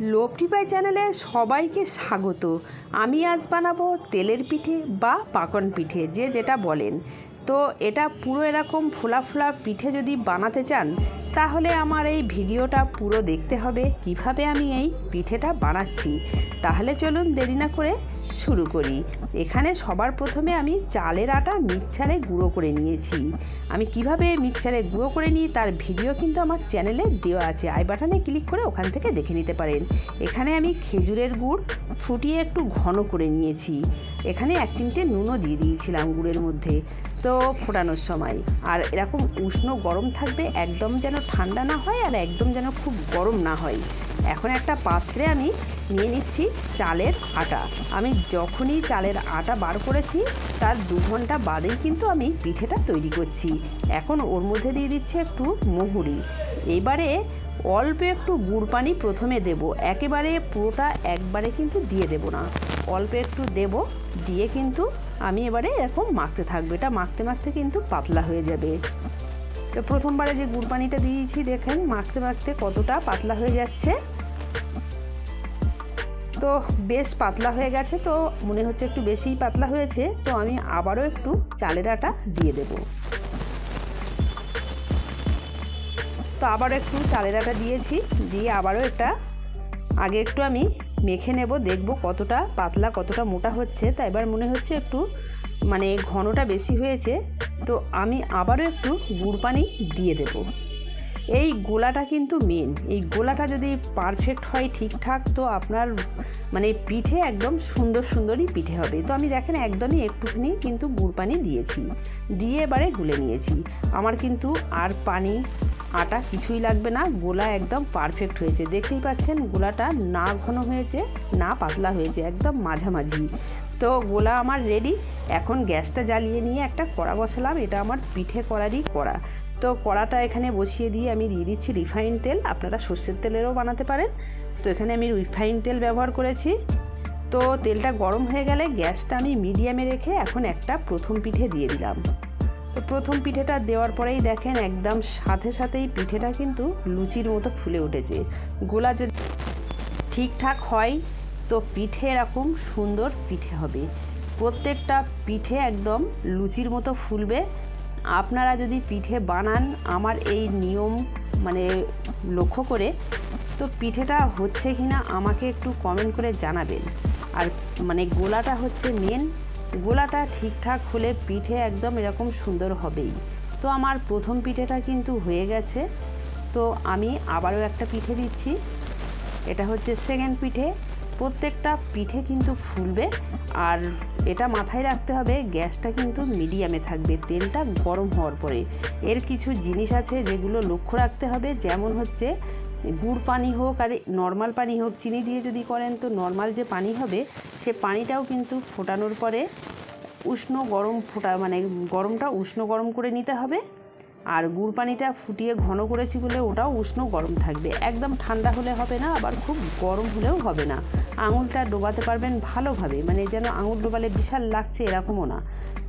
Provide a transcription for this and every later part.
লোপটিপাই চ্যানেলে সবাইকে স্বাগত। আমি আজ বানাবো তেলের পিঠে বা পাকন পিঠে, যে যেটা বলেন। তো এটা পুরো এরকম ফোলা ফোলা পিঠে যদি বানাতে চান, তাহলে আমার এই ভিডিওটা পুরো দেখতে হবে কীভাবে আমি এই পিঠেটা বানাচ্ছি। তাহলে চলুন দেরি না করে শুরু করি। এখানে সবার প্রথমে আমি চালের আটা মিক্সারে গুঁড়ো করে নিয়েছি। আমি কীভাবে মিক্সারে গুঁড়ো করে নিই তার ভিডিও কিন্তু আমার চ্যানেলে দেওয়া আছে। আই বাটনে ক্লিক করে ওখান থেকে দেখে নিতে পারেন। এখানে আমি খেজুরের গুড় ফুটিয়ে একটু ঘন করে নিয়েছি। এখানে এক চিমটে নুনও দিয়ে দিয়েছিলাম গুড়ের মধ্যে। তো ফোটানোর সময়। আর এরকম উষ্ণ গরম থাকবে একদম যেন ঠান্ডা না হয় আর একদম যেন খুব গরম না হয়। এখন একটা পাত্রে আমি নিয়ে নিচ্ছি চালের আটা। আমি যখনই চালের আটা বার করেছি, তার দু ঘণ্টা বাদেই কিন্তু আমি পিঠেটা তৈরি করছি। এখন ওর মধ্যে দিয়ে দিচ্ছি একটু মুহুরি। এবারে অল্প একটু গুড় পানি প্রথমে দেব। একেবারে পুরোটা একবারে কিন্তু দিয়ে দেব না। অল্প একটু দেব, দিয়ে কিন্তু আমি এবারে এরকম মাখতে থাকব। এটা মাখতে মাখতে কিন্তু পাতলা হয়ে যাবে। তো প্রথমবারে যে গুড় পানিটা দিয়েছি, দেখেন মাখতে মাখতে কতটা পাতলা হয়ে যাচ্ছে। তো বেশ পাতলা হয়ে গেছে, তো মনে হচ্ছে একটু বেশিই পাতলা হয়েছে। তো আমি আবারও একটু চালের আটা দিয়ে দেব। তো আবারও একটু চালের আটা দিয়েছি, দিয়ে আবারও একটা, আগে একটু আমি মেখে নেব, দেখব কতটা পাতলা, কতটা মোটা হচ্ছে। তা এবার মনে হচ্ছে একটু মানে ঘনটা বেশি হয়েছে, তো আমি আবারও একটু গুড় পানি দিয়ে দেব। এই গোলাটা কিন্তু মেন এই গোলাটা যদি পারফেক্ট হয় ঠিকঠাক, তো আপনার মানে পিঠে একদম সুন্দর সুন্দরই পিঠে হবে। তো আমি দেখেন একদমই একটুখানি কিন্তু গুড় পানি দিয়েছি, দিয়ে এবারে গুলে নিয়েছি। আমার কিন্তু আর পানি, আটা কিছুই লাগবে না, গোলা একদম পারফেক্ট হয়েছে। দেখতেই পাচ্ছেন গোলাটা না ঘন হয়েছে, না পাতলা হয়েছে, একদম মাঝামাঝি। তো গোলা আমার রেডি এখন গ্যাসটা জ্বালিয়ে নিয়ে একটা কড়া বসালাম, এটা আমার পিঠে করারই কড়া। তো কড়াটা এখানে বসিয়ে দিয়ে আমি দিয়ে দিচ্ছি রিফাইন তেল, আপনারা সর্ষের তেলেরও বানাতে পারেন। তো এখানে আমি রিফাইন তেল ব্যবহার করেছি। তো তেলটা গরম হয়ে গেলে গ্যাসটা আমি মিডিয়ামে রেখে এখন একটা প্রথম পিঠে দিয়ে দিলাম। তো প্রথম পিঠেটা দেওয়ার পরেই দেখেন একদম সাথে সাথেই পিঠেটা কিন্তু লুচির মতো ফুলে উঠেছে। গোলা যদি ঠিকঠাক হয় তো পিঠে এরকম সুন্দর পিঠে হবে। প্রত্যেকটা পিঠে একদম লুচির মতো ফুলবে। আপনারা যদি পিঠে বানান, আমার এই নিয়ম মানে লক্ষ্য করে, তো পিঠেটা হচ্ছে কি না আমাকে একটু কমেন্ট করে জানাবেন। আর মানে গোলাটা হচ্ছে মেন গোলাটা ঠিকঠাক হলে পিঠে একদম এরকম সুন্দর হবেই। তো আমার প্রথম পিঠেটা কিন্তু হয়ে গেছে। তো আমি আবারও একটা পিঠে দিচ্ছি। এটা হচ্ছে সেকেন্ড পিঠে। প্রত্যেকটা পিঠে কিন্তু ফুলবে। আর এটা মাথায় রাখতে হবে, গ্যাসটা কিন্তু মিডিয়ামে থাকবে। তেলটা গরম হওয়ার পরে। এর কিছু জিনিস আছে যেগুলো লক্ষ্য রাখতে হবে। যেমন হচ্ছে, গুড় পানি হোক আর নর্মাল পানি হোক, চিনি দিয়ে যদি করেন তো নর্মাল যে পানি হবে, সে পানিটাও কিন্তু ফোটানোর পরে উষ্ণ গরম ফোটা মানে গরমটা উষ্ণ গরম করে নিতে হবে। আর গুড় পানিটা ফুটিয়ে ঘন করেছি বলে ওটাও উষ্ণ গরম থাকবে। একদম ঠান্ডা হলে হবে না, আবার খুব গরম হলেও হবে না। আঙুলটা ডোবাতে পারবেন ভালোভাবে মানে যেন আঙুল ডোবালে বিশাল লাগছে এরকমও না।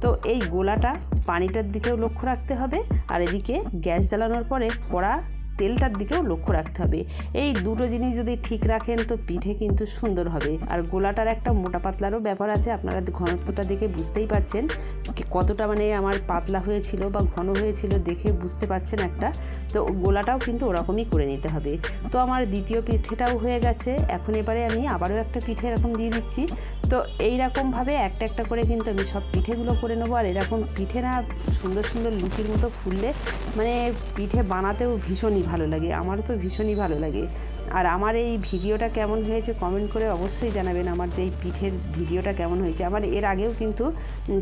তো এই গোলাটা পানিটার দিকেও লক্ষ্য রাখতে হবে, আর এদিকে গ্যাস জ্বালানোর পরে কড়া তেলটার দিকেও লক্ষ্য রাখতে হবে। এই দুটো জিনিস যদি ঠিক রাখেন তো পিঠে কিন্তু সুন্দর হবে। আর গোলাটার একটা মোটা পাতলারও ব্যাপার আছে, আপনারা ঘনত্বটা দেখে বুঝতেই পাচ্ছেন কতটা মানে আমার পাতলা হয়েছিল বা ঘন হয়েছিল দেখে বুঝতে পারছেন একটা। তো গোলাটাও কিন্তু ওরকমই করে নিতে হবে। তো আমার দ্বিতীয় পিঠেটাও হয়ে গেছে। এখন এবারে আমি আবারও একটা পিঠে এরকম দিয়ে দিচ্ছি। তো এই রকমভাবে একটা একটা করে কিন্তু আমি সব পিঠেগুলো করে নেব। আর এরকম পিঠে না সুন্দর সুন্দর লুচির মতো ফুললে মানে পিঠে বানাতেও ভীষণই ভালো লাগে, আমারও তো ভীষণই ভালো লাগে। আর আমার এই ভিডিওটা কেমন হয়েছে কমেন্ট করে অবশ্যই জানাবেন, আমার যে এই পিঠের ভিডিওটা কেমন হয়েছে। আমার এর আগেও কিন্তু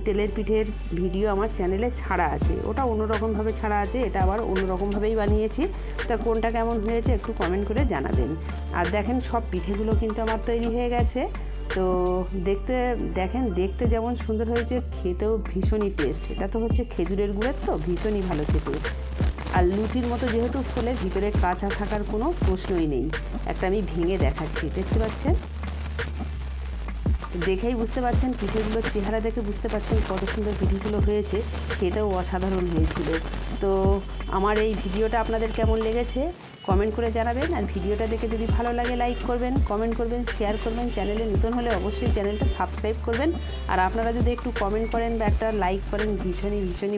তেলের পিঠের ভিডিও আমার চ্যানেলে ছাড়া আছে, ওটা অন্যরকমভাবে ছাড়া আছে, এটা আবার অন্যরকমভাবেই বানিয়েছি। তা কোনটা কেমন হয়েছে একটু কমেন্ট করে জানাবেন। আর দেখেন সব পিঠেগুলো কিন্তু আমার তৈরি হয়ে গেছে। তো দেখতে, দেখেন, দেখতে যেমন সুন্দর হয়েছে, খেতেও ভীষণই টেস্ট এটা তো হচ্ছে খেজুরের গুড়ের তো, ভীষণই ভালো খেতে। আর লুচির মতো যেহেতু ফলে ভিতরে কাঁচা থাকার কোনো প্রশ্নই নেই। একটা আমি ভেঙে দেখাচ্ছি, দেখতে পাচ্ছেন? দেখেই বুঝতে পারছেন, পিঠেগুলোর চেহারা দেখে বুঝতে পারছেন কত সুন্দর পিঠেগুলো হয়েছে, খেতেও অসাধারণ হয়েছিল। তো আমার এই ভিডিওটা আপনাদের কেমন লেগেছে কমেন্ট করে জানাবেন। আর ভিডিওটা দেখে যদি ভালো লাগে লাইক করবেন কমেন্ট করবেন শেয়ার করবেন। চ্যানেলে নতুন হলে অবশ্যই চ্যানেলটা সাবস্ক্রাইব করবেন। আর আপনারা যদি একটু কমেন্ট করেন বা একটা লাইক করেন, ভীষণই ভীষণই